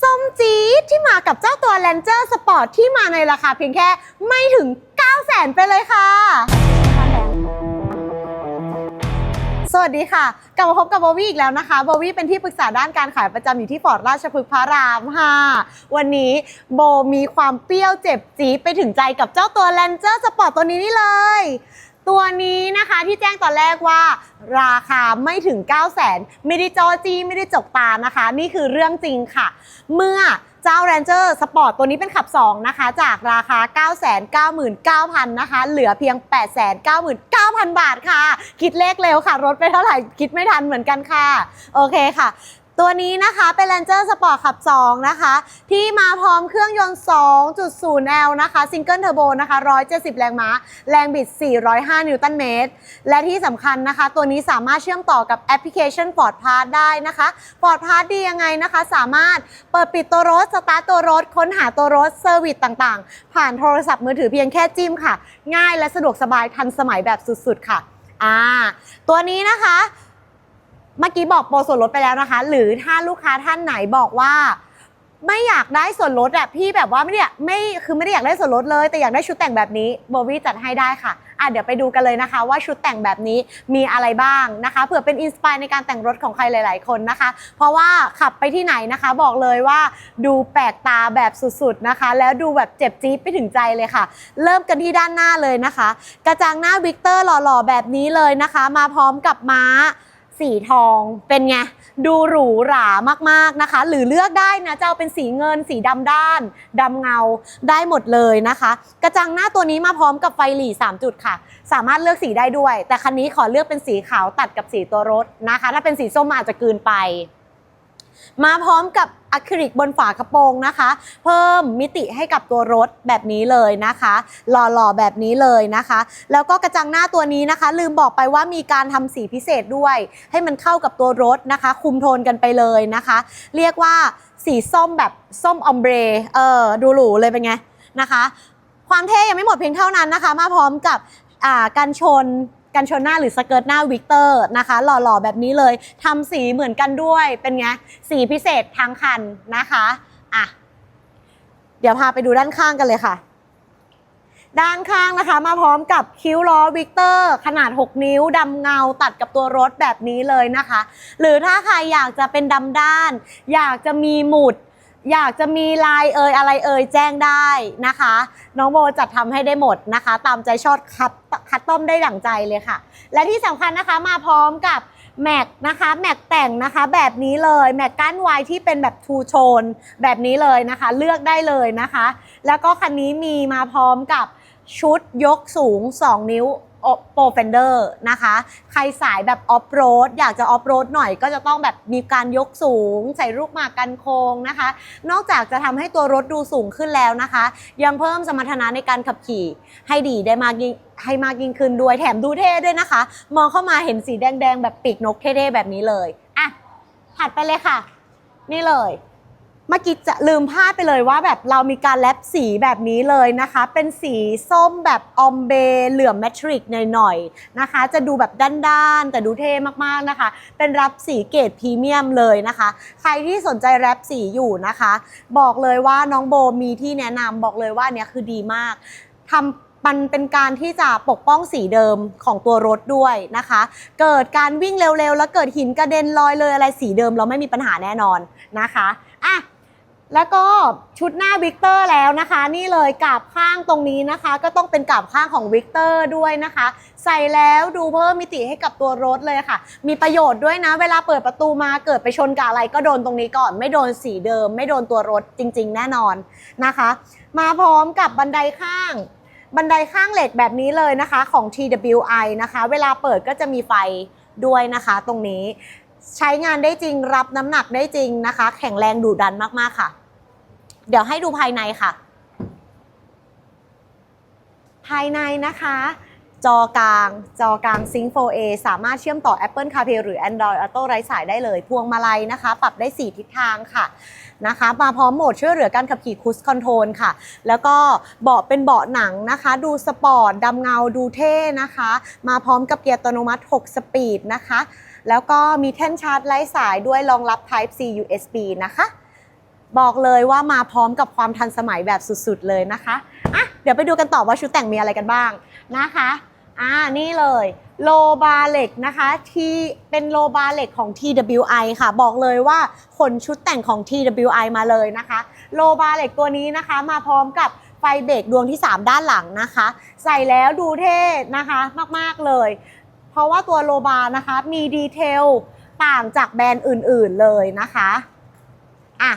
ส้มจี๊ดที่มากับเจ้าตัว Ranger Sport ที่มาในราคาเพียงแค่ไม่ถึง 9 0 0 0 0 0 ไปเลยค่ะ สวัสดีค่ะ กลับมาพบกับโบวี่อีกแล้วนะคะโบวี่เป็นที่ปรึกษาด้านการขายประจำอยู่ที่ฟอร์ดราชพฤกษ์พระรามค่ะวันนี้โบมีความเปรี้ยวเจ็บจี๊ดไปถึงใจกับเจ้าตัว Ranger Sport ตัวนี้นี่เลย ตัวนี้นะคะที่แจ้งตอนแรกว่าราคาไม่ถึง 9 0 0 0 0 0ไม่ได้จอจีไม่ได้จกตานะคะ นี่คือเรื่องจริงค่ะ เมื่อเจ้า Ranger Sport ตัวนี้เป็นขับ 2 นะคะ จากราคา 999,000 นะคะ เหลือเพียง 899,000 บาทค่ะ คิดเลขเร็วค่ะ รถไปเท่าไหร่คิดไม่ทันเหมือนกันค่ะ โอเคค่ะ ตัวนี้นะคะเป็น Ranger Sport ขับ 2 นะคะ ที่มาพร้อมเครื่องยนต์ 2.0L นะคะซิงเกิลเทอร์โบนะคะ 170 แรงม้า แรงบิด 405 นิวตันเมตร และที่สำคัญนะคะ ตัวนี้สามารถเชื่อมต่อกับแอปพลิเคชัน Ford Pass ได้นะคะ Ford Pass ดียังไงนะคะ สามารถเปิดปิดตัวรถ สตาร์ทตัวรถ ค้นหาตัวรถ เซอร์วิสต่างๆ ผ่านโทรศัพท์มือถือเพียงแค่จิ้มค่ะ ง่ายและสะดวกสบายทันสมัยแบบสุดๆค่ะอ่าตัวนี้นะคะ เมื่อกี้บอกโปรส่วนลดไปแล้วนะคะ หรือถ้าลูกค้าท่านไหนบอกว่าไม่อยากได้ส่วนลดอะพี่แบบว่าไม่ได้อยไม่คือไม่ได้อยากได้ส่วนลดเลย แต่อยากได้ชุดแต่งแบบนี้โบวี่จัดให้ได้ค่ะอะเดี๋ยวไปดูกันเลยนะคะ ว่าชุดแต่งแบบนี้มีอะไรบ้างนะคะเผื่อเป็นอินสปายในการแต่งรถของใครหลาย ๆ คนนะคะ เพราะว่าขับไปที่ไหนนะคะ บอกเลยว่าดูแปลกตาแบบสุด ๆ นะคะ แล้วดูแบบเจ็บจี๊ดไปถึงใจเลยค่ะ เริ่มกันที่ด้านหน้าเลยนะคะ กระจังหน้าวิกเตอร์หล่อ ๆ แบบนี้เลยนะคะ มาพร้อมกับม้า สีทองเป็นไงดูหรูหรามากๆนะคะ หรือเลือกได้นะจะเอาเป็นสีเงินสีดำด้านดำเงาได้หมดเลยนะคะ กระจังหน้าตัวนี้มาพร้อมกับไฟหลี3จุดค่ะ สามารถเลือกสีได้ด้วย แต่คันนี้ขอเลือกเป็นสีขาวตัดกับสีตัวรถนะคะ ถ้าเป็นสีส้มอาจจะกลืนไป มาพร้อมกับอะคริลิกบนฝากระโปรงนะคะ เพิ่มมิติให้กับตัวรถแบบนี้เลยนะคะ หล่อๆแบบนี้เลยนะคะ แล้วก็กระจังหน้าตัวนี้นะคะ ลืมบอกไปว่ามีการทำสีพิเศษด้วย ให้มันเข้ากับตัวรถนะคะ คุมโทนกันไปเลยนะคะ เรียกว่าสีส้มแบบส้มออมเบรเออดูหรูเลยเป็นไงนะคะ ความเท่ยังไม่หมดเพียงเท่านั้นนะคะ มาพร้อมกับอ่ากันชน กันชนหน้าหรือสเกิร์ตหน้าวิกเตอร์นะคะ หล่อๆแบบนี้เลยทำสีเหมือนกันด้วยเป็นไงสีพิเศษทั้งคันนะคะอะเดี๋ยวพาไปดูด้านข้างกันเลยค่ะด้านข้างนะคะมาพร้อมกับคิ้วล้อวิกเตอร์ ขนาด 6 นิ้วดำเงาตัดกับตัวรถแบบนี้เลยนะคะ หรือถ้าใครอยากจะเป็นดำด้าน อยากจะมีหมุด อยากจะมีลายเอ่ยอะไรเอ่ยแจ้งได้นะคะ น้องโบจัดทำให้ได้หมดนะคะ ตามใจชอบคัดคัดต้อมได้ดั่งใจเลยค่ะ และที่สำคัญนะคะมาพร้อมกับแม็กนะคะแม็กแต่งนะคะแบบนี้เลยแม็กก้านไวที่เป็นแบบทูโชนแบบนี้เลยนะคะ เลือกได้เลยนะคะ แล้วก็คันนี้มีมาพร้อมกับชุดยกสูง 2 นิ้ว โปรเฟนเดอร์นะคะ ใครสายแบบออฟโรดอยากจะออฟโรดหน่อยก็จะต้องแบบมีการยกสูง ใส่ลูกหมากกันโค้งนะคะ นอกจากจะทำให้ตัวรถดูสูงขึ้นแล้วนะคะ ยังเพิ่มสมรรถนะในการขับขี่ให้ดีได้มากยิ่งให้มากยิ่งขึ้นด้วยแถมดูเท่ด้วยนะคะ มองเข้ามาเห็นสีแดงๆ แบบปีกนกเท่ๆแบบนี้เลยอะถัดไปเลยค่ะ นี่เลย เมื่อกี้จะลืมพลาดไปเลยว่าแบบเรามีการแลปสีแบบนี้เลยนะคะ เป็นสีส้มแบบออมเบเหลื่อมแมทริกหน่อยๆนะคะ จะดูแบบด้านๆ แต่ดูเท่มากๆนะคะ เป็นแรปสีเกรดพรีเมียมเลยนะคะ ใครที่สนใจแรปสีอยู่นะคะ บอกเลยว่าน้องโบมีที่แนะนำบอกเลยว่าเนี้ยคือดีมากทำมันเป็นการที่จะปกป้องสีเดิมของตัวรถด้วยนะคะ เกิดการวิ่งเร็วๆ แล้วเกิดหินกระเด็นลอยเลยอะไรสีเดิมเราไม่มีปัญหาแน่นอนนะคะ แล้วก็ชุดหน้าวิกเตอร์แล้วนะคะ นี่เลยกาบข้างตรงนี้นะคะ ก็ต้องเป็นกาบข้างของวิกเตอร์ด้วยนะคะ ใส่แล้วดูเพิ่มมิติให้กับตัวรถเลยค่ะ มีประโยชน์ด้วยนะ เวลาเปิดประตูมาเกิดไปชนกับอะไรก็โดนตรงนี้ก่อน ไม่โดนสีเดิม ไม่โดนตัวรถจริง ๆ แน่นอนนะคะ มาพร้อมกับบันไดข้าง บันไดข้างเหล็กแบบนี้เลยนะคะของ TWI นะคะ เวลาเปิดก็จะมีไฟด้วยนะคะ ตรงนี้ใช้งานได้จริงรับน้ำหนักได้จริงนะคะ แข็งแรงดุดันมากๆค่ะ เดี๋ยวให้ดูภายในค่ะ ภายในนะคะ จอกลาง จอกลาง Sync 4A สามารถเชื่อมต่อ Apple CarPlay หรือ Android Auto ไร้สายได้เลย พวงมาลัยนะคะ ปรับได้ 4 ทิศทางค่ะนะคะ มาพร้อมโหมดช่วยเหลือการขับขี่ Cruise Control ค่ะ แล้วก็เบาะเป็นเบาะหนังนะคะ ดูสปอร์ตดำเงาดูเท่นะคะ มาพร้อมกับเกียร์อัตโนมัติ 6 สปีดนะคะ แล้วก็มีแท่นชาร์จไร้สายด้วยรองรับ Type C USB นะคะ บอกเลยว่ามาพร้อมกับความทันสมัยแบบสุดๆเลยนะคะอะเดี๋ยวไปดูกันต่อว่าชุดแต่งมีอะไรกันบ้างนะคะอ่านี่เลยโลบาเล็กนะคะที่เป็นโลบาเล็กของ TWI ค่ะ บอกเลยว่าขนชุดแต่งของ TWI มาเลยนะคะโลบาเล็กตัวนี้นะคะ มาพร้อมกับไฟเบรกดวงที่ 3 ด้านหลังนะคะ ใส่แล้วดูเท่นะคะมากๆเลย เพราะว่าตัวโลบานะคะมีดีเทลต่างจากแบรนด์อื่นๆเลยนะคะอะ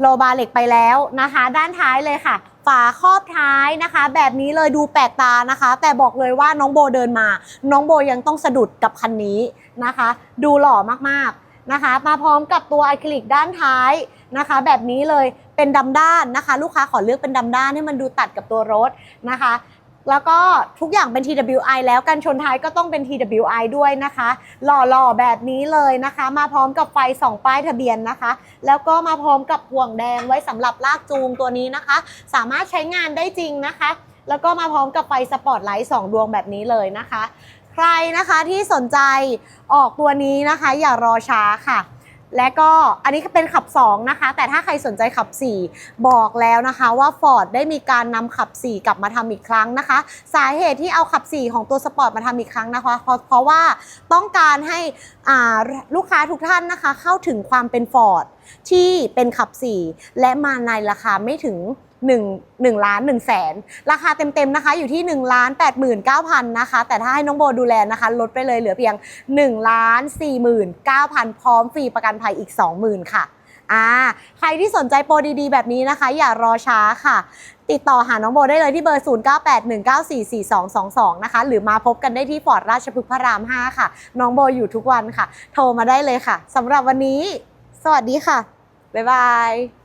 โลบาเหล็กไปแล้วนะคะ ด้านท้ายเลยค่ะ ฝาครอบท้ายนะคะ แบบนี้เลยดูแปลกตานะคะ แต่บอกเลยว่าน้องโบเดินมา น้องโบยังต้องสะดุดกับคันนี้นะคะ ดูหล่อมากๆนะคะ มาพร้อมกับตัวอะคริลิกด้านท้ายนะคะ แบบนี้เลยเป็นดำด้านนะคะ ลูกค้าขอเลือกเป็นดำด้านให้มันดูตัดกับตัวรถนะคะ แล้วก็ทุกอย่างเป็น TWI แล้วกันชนท้ายก็ต้องเป็น TWI ด้วยนะคะ หล่อๆแบบนี้เลยนะคะ มาพร้อมกับไฟสองป้ายทะเบียนนะคะ แล้วก็มาพร้อมกับห่วงแดงไว้สำหรับลากจูงตัวนี้นะคะ สามารถใช้งานได้จริงนะคะ แล้วก็มาพร้อมกับไฟสปอตไลท์2ดวงแบบนี้เลยนะคะ ใครนะคะที่สนใจออกตัวนี้นะคะ อย่ารอช้าค่ะ และก็อันนี้ก็เป็นขับ 2 นะคะ แต่ถ้าใครสนใจขับ 4 บอกแล้วนะคะว่า Ford ได้มีการนำขับ 4 กลับมาทำอีกครั้งนะคะ สาเหตุที่เอาขับ 4 ของตัวสปอร์ตมาทำอีกครั้งนะคะ เพราะเพราะว่าต้องการให้ลูกค้าทุกท่านนะคะ เข้าถึงความเป็น Ford ที่เป็นขับ 4 และมาในราคาไม่ถึง 1 1ล้าน1แสนราคาเต็มๆนะคะ อยู่ที่1ล้าน89,000นะคะแต่ถ้าให้น้องโบดูแลนะคะ ลดไปเลยเหลือเพียง1ล้าน49,000 พร้อมฟรีประกันภัยอีก 20,000 ค่ะอ่าใครที่สนใจโปรดีๆ แบบนี้นะคะ อย่ารอช้าค่ะ ติดต่อหาน้องโบได้เลยที่เบอร์ 0981944222 นะคะ หรือมาพบกันได้ที่ฟอร์ดราชพฤกษ์พระราม 5 ค่ะ น้องโบอยู่ทุกวันค่ะ โทรมาได้เลยค่ะสำหรับวันนี้ สวัสดีค่ะ บ๊ายบาย